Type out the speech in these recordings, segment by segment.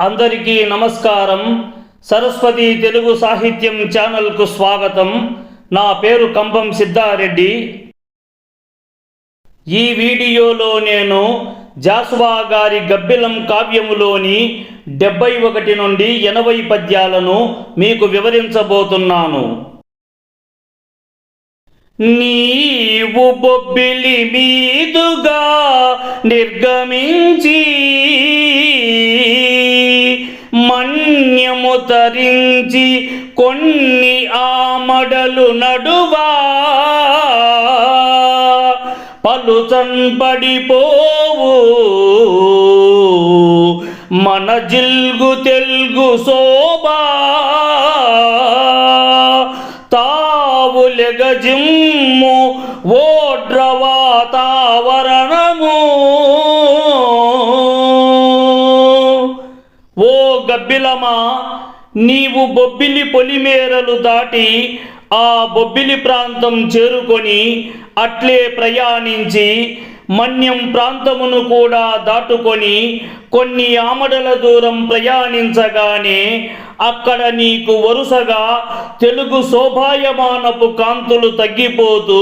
అందరికీ నమస్కారం. సరస్వతి తెలుగు సాహిత్యం ఛానల్కు స్వాగతం. నా పేరు కంబం సిద్ధారెడ్డి. ఈ వీడియోలో నేను జాసువా గారి గబ్బిలం కావ్యములోని డెబ్బై ఒకటి నుండి ఎనభై పద్యాలను మీకు వివరించబోతున్నాను. నీవు బొబ్బిలి మీదుగా నిర్గమించి మన్యము తరించి కొన్ని ఆమడలు నడువా. పలు చంపడిపోవు. మన జిల్గు తెలుగు శోభా. తావులెగజిమ్ము ఓడ్రవాతావరణము ఓ గబ్బిలమా నీవు బొబ్బిలి పొలిమేరలు దాటి ఆ బొబ్బిలి ప్రాంతం చేరుకొని అట్లే ప్రయాణించి మన్యం ప్రాంతమును కూడా దాటుకొని కొన్ని ఆమడల దూరం ప్రయాణించగానే అక్కడ నీకు వరుసగా తెలుగు శోభాయమానపు కాంతులు తగ్గిపోతూ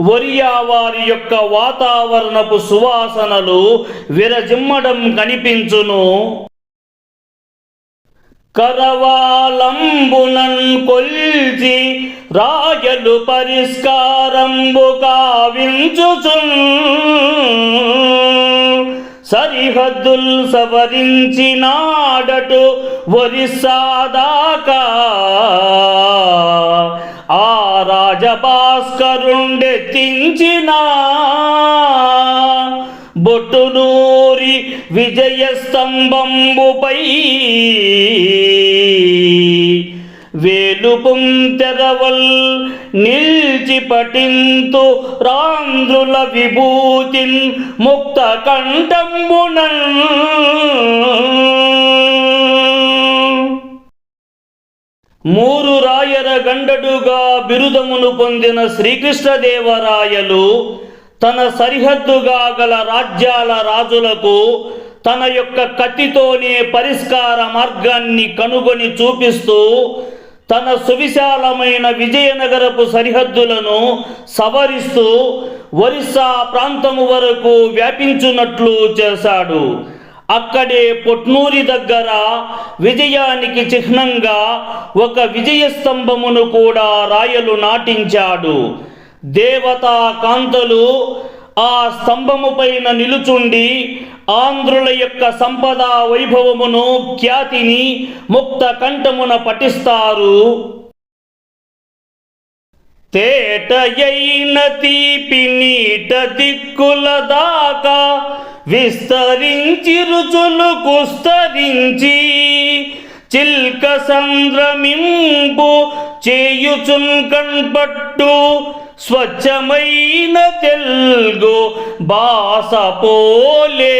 వరియా వారి యొక్క వాతావరణపు సువాసనలు విరజిమ్మడం కనిపించును. కరవాలంబునన్ కొల్చి రాయలు పరిష్కారంబు కావించుచున్ సరిహద్దుల్ సవరించినాడటు ఒరిస్సాదాకా ఆ రాజభాస్కరుండెత్తించినా బొట్టునూరి విజయ స్తంభంబుపై వేలుపుం తెరవల్ నిల్చి పటింతు రాంధ్రుల విభూతిన్ ముక్త కంఠంబునన్ మూరు రాయర గండడుగా బిరుదమును పొందిన శ్రీకృష్ణదేవరాయలు తన సరిహద్దుగా గల రాజ్యాల రాజులకు తన యొక్క కత్తితోనే పరిష్కార మార్గాన్ని కనుగొని చూపిస్తూ తన సువిశాలమైన విజయనగరపు సరిహద్దులను సవరిస్తూ ఒరిస్సా ప్రాంతము వరకు వ్యాపించున్నట్లు చేశాడు. అక్కడే పొట్నూరి దగ్గర విజయానికి చిహ్నంగా ఒక విజయ స్తంభమును కూడా రాయలు నాటించాడు. దేవతా కాంతలు ఆ స్తంభము పైన నిలుచుండి ఆంధ్రుల యొక్క సంపద వైభవమును ఖ్యాతిని ముక్త కంఠమున పఠిస్తారు. తేటయైన తీపి నీట దిక్కుల దాకా విస్తరించి రుచులు కుస్తరించి చిల్క సంద్రమింపు చేయుచున్ కన్పట్టు స్వచ్ఛమైన తెలుగు బాస పోలే.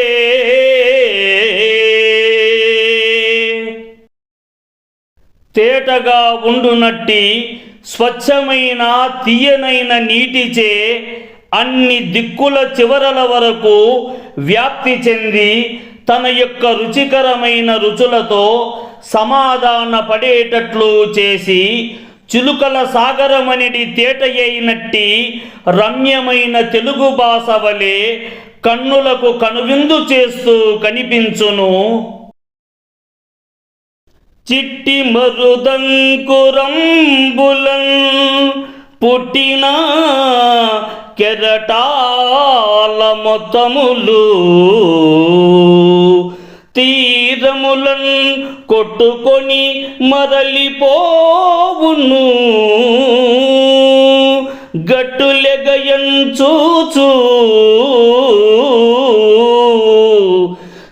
తేటగా ఉండునట్టి స్వచ్ఛమైన తీయనైన నీటిచే అన్ని దిక్కుల చివరల వరకు వ్యాప్తి చెంది తన యొక్క రుచికరమైన రుచులతో సమాధాన పడేటట్లు చేసి చిలుకల సాగరమనిటి తేట అయినట్టి రమ్యమైన తెలుగు భాష వలె కన్నులకు కనువిందు చేస్తూ కనిపించును. చిట్టి మరుదంకురంబులం పుట్టిన కెరటాల మొత్తములు తీరములన్ కొట్టుకొని మరలిపోవును. గట్టులెగయంచూచూ.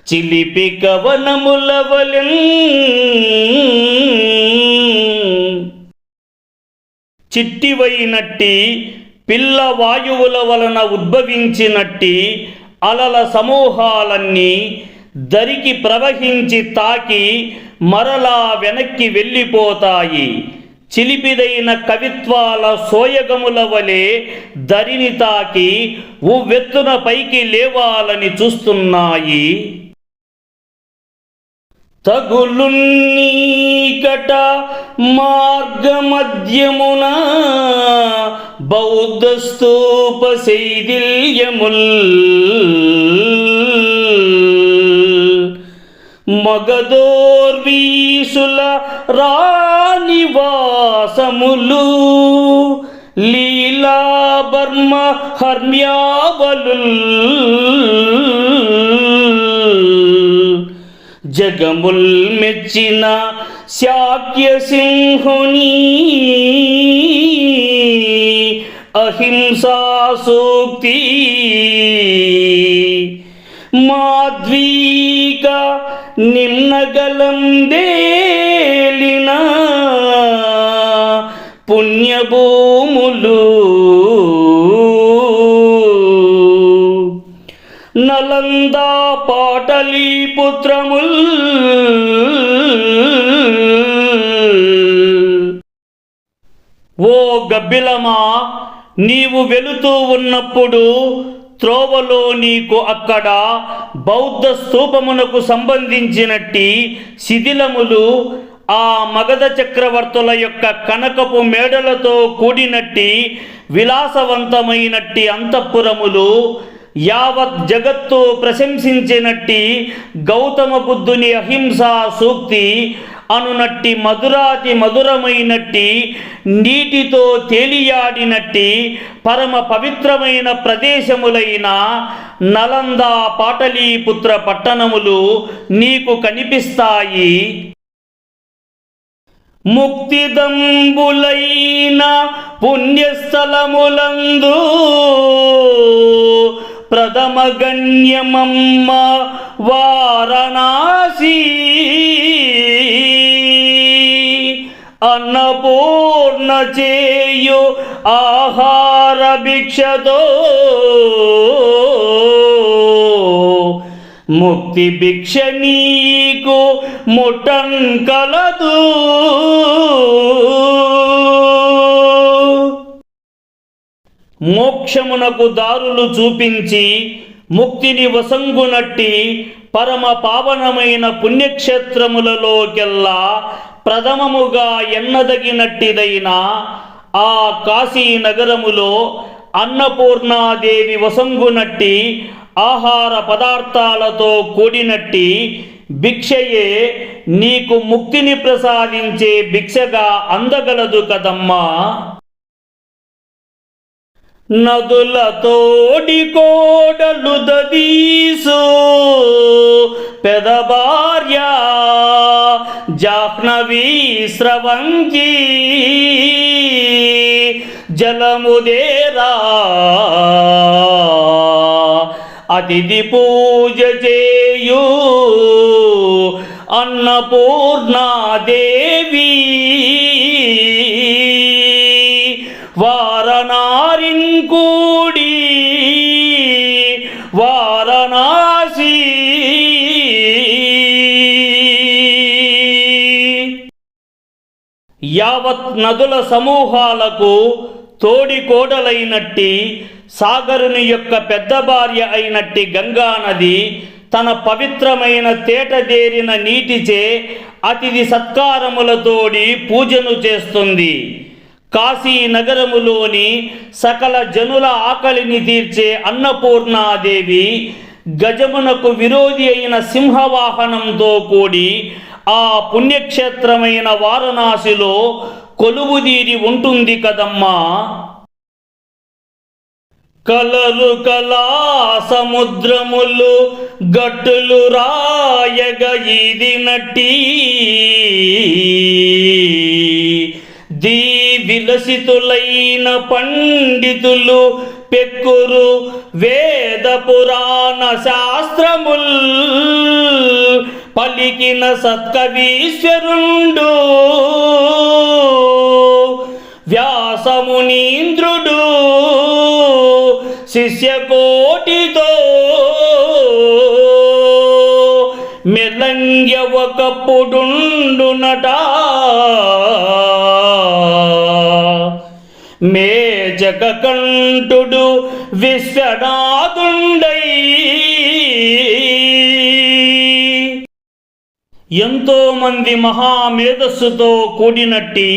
చిలిపి కవనముల వలెన్ చిట్టివైనట్టి పిల్ల వాయువుల వలన ఉద్భవించినట్టి అలల సమూహాలన్నీ దరికి ప్రవహించి తాకి మరలా వెనక్కి వెళ్ళిపోతాయి. చిలిపిదైన కవిత్వాల సోయగముల వలె దరిని తాకి ఉవ్వెత్తున పైకి లేవాలని చూస్తున్నాయి. తగులున్నీకట మార్గమధ్యమున బౌద్ధ స్తూప శైదిల్యముల్ మగదోర్వీసుల రానివాసములు లీలా బర్మ హర్మ్యావలుల్. జగముల్ మెచ్చిన శాక్య సింహుని. అహింసా సూక్తి. మాధ్వీ నిన్నగలందేలినా పుణ్యభూములు. నలందా పాటలీపుత్రముల్ ఓ గబ్బిలమా నీవు వెళుతూ ఉన్నప్పుడు త్రోవలో నీకు అక్కడ బౌద్ధ స్తూపమునకు సంబంధించినట్టి శిథిలములు ఆ మగధ చక్రవర్తుల యొక్క కనకపు మేడలతో కూడినట్టి విలాసవంతమైనట్టి అంతఃపురములు యావత్ జగత్తు ప్రశంసించినట్టి గౌతమ బుద్ధుని అహింసా సూక్తి అనునట్టి మధురాతి మధురమైనట్టి నీటితో తేలియాడినట్టి పరమ పవిత్రమైన ప్రదేశములైన నలంద పాటలీపుత్ర పట్టణములు నీకు కనిపిస్తాయి. ముక్తిదంబులైన పుణ్యస్థలములందు ప్రథమ గణ్యమమ్మ వారణా చేయు ఆహార భిక్షతో. ముక్తి భిక్ష నీకు ముట్టన్ కలదు. మోక్షమునకు దారులు చూపించి ముక్తిని వసంగునట్టి పరమ పావనమైన పుణ్యక్షేత్రములలోకెల్లా ప్రథమముగా ఎన్నదగినట్టిదైన ఆ కాశీ నగరములో అన్నపూర్ణాదేవి వసంగునట్టి ఆహార పదార్థాలతో కూడినట్టి భిక్షయే నీకు ముక్తిని ప్రసాదించే భిక్షగా అందగలదు కదమ్మా. నదులతోడి కోడలు దదీసు. పెదభార్య జాహ్నవీ స్రవంగి. జలముదేరా అతిథి పూజ చేయు అన్నపూర్ణాదేవీ. యావత్ నదుల సమూహాలకు తోడి కోడలైనట్టి సాగరుని యొక్క పెద్ద భార్య అయినట్టి గంగా నది తన పవిత్రమైన తేటదేరిన నీటిచే అతిథి సత్కారములతోడి పూజను చేస్తుంది. కాశీ నగరములోని సకల జనుల ఆకలిని తీర్చే అన్నపూర్ణాదేవి గజమునకు విరోధి అయిన సింహవాహనంతో కూడి ఆ పుణ్యక్షేత్రమైన వారణాసిలో కొలువుదీరి ఉంటుంది కదమ్మా. కలరు కళా సముద్రములు గట్టులు రాయగ ఇది నటి. దీ విలసితులైన పండితులు పెక్కురు వేద పురాణ శాస్త్రముల్ పలికిన సత్కవీశ్వరుండు. వ్యాసమునీంద్రుడు. శిష్యకోటితో. మెల్లంగ్య ఒకప్పుడుండునట మేజక కంఠుడు విశ్వనాథుండై. ఎంతోమంది మహామేధస్సుతో కూడినట్టి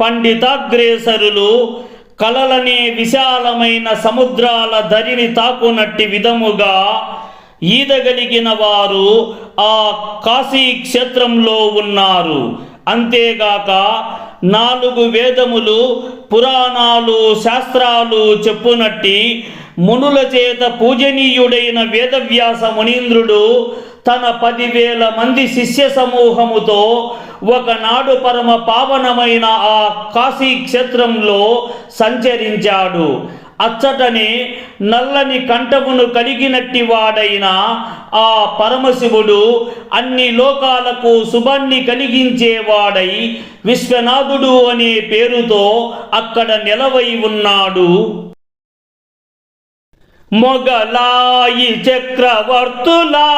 పండితాగ్రేసరులు కలలనే విశాలమైన సముద్రాల ధరిని తాకునట్టి విధముగా ఈదగలిగిన వారు ఆ కాశీ క్షేత్రంలో ఉన్నారు. అంతేగాక నాలుగు వేదములు పురాణాలు శాస్త్రాలు చెప్పునట్టి మునుల చేత పూజనీయుడైన వేదవ్యాస మునీంద్రుడు తన పదివేల మంది శిష్య సమూహముతో ఒకనాడు పరమ పావనమైన ఆ కాశీ క్షేత్రంలో సంచరించాడు. అచ్చటనే నల్లని కంఠమును కలిగినట్టి వాడైన ఆ పరమశివుడు అన్ని లోకాలకు శుభాన్ని కలిగించేవాడై విశ్వనాథుడు అనే పేరుతో అక్కడ నిలవై ఉన్నాడు. మొగలాయి చక్రవర్తులా.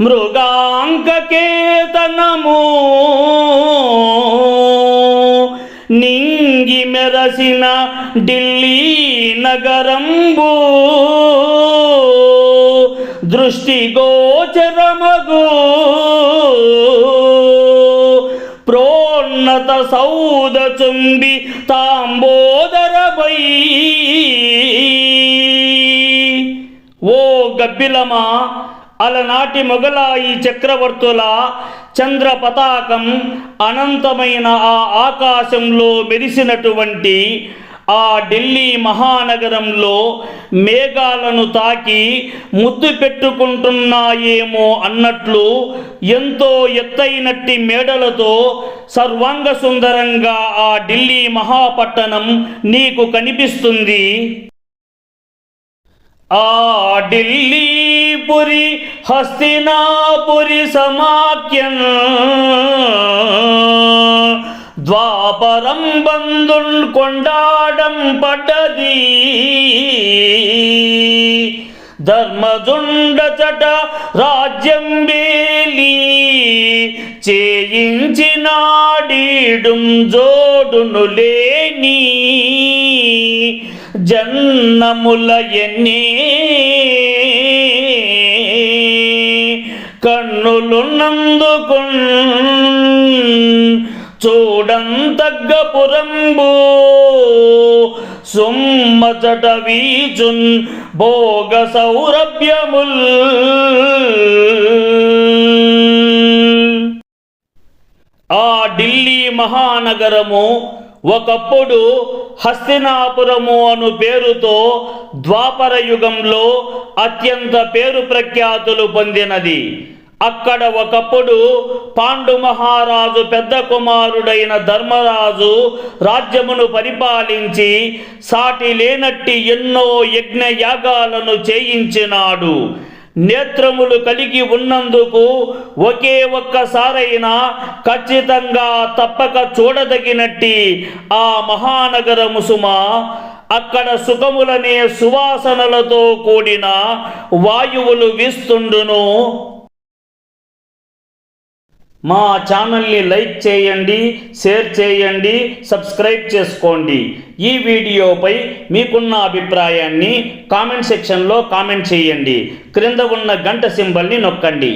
మృగాంకకేతనము నింగి మెరసిన ఢిల్లీ నగరంబు. దృష్టి గోచరమగు. ప్రోన్నత సౌద చుంబి తాంబో గబ్బిలమా అలనాటి మొగలాయి చక్రవర్తుల చంద్ర పతాకం అనంతమైన ఆ ఆకాశంలో మెరిసినటువంటి ఆ ఢిల్లీ మహానగరంలో మేఘాలను తాకి ముద్దు పెట్టుకుంటున్నాయేమో అన్నట్లు ఎంతో ఎత్తైనట్టి మేడలతో సర్వాంగ సుందరంగా ఆ ఢిల్లీ మహాపట్టణం నీకు కనిపిస్తుంది. ఆ ఢిల్లీపురి హస్తినాపురి సమాఖ్యం ద్వాపరం బంధుల్ కొండాడం పడ్డది. ధర్మజుండ చట రాజ్యం వేలి చేయించినాడీడుం జోడును లేని జన్నముల ఎన్ని? కన్నులున్నందుకు చూడంతగ్గ పురంబు సుమ్మచట వీచున్ భోగ సౌరభ్యముల్ ఆ ఢిల్లీ మహానగరము ఒకప్పుడు హస్తినాపురము అను పేరుతో ద్వాపర యుగంలో అత్యంత పేరు ప్రఖ్యాతులు పొందినది. అక్కడ ఒకప్పుడు పాండు మహారాజు పెద్ద కుమారుడైన ధర్మరాజు రాజ్యమును పరిపాలించి సాటి లేనట్టి ఎన్నో యజ్ఞ యాగాలను చేయించినాడు. నేత్రములు కలిగి ఉన్నందుకు ఒకే ఒక్కసారైనా ఖచ్చితంగా తప్పక చూడదగినట్టి ఆ మహానగరము సుమ అక్కడ సుఖములనే సువాసనలతో కూడిన వాయువులు వీస్తుండును. మా ఛానల్ని లైక్ చేయండి షేర్ చేయండి సబ్స్క్రైబ్ చేసుకోండి. ఈ వీడియోపై మీకున్న అభిప్రాయాన్ని కామెంట్ సెక్షన్లో కామెంట్ చేయండి. క్రింద ఉన్న గంట సింబల్ని నొక్కండి.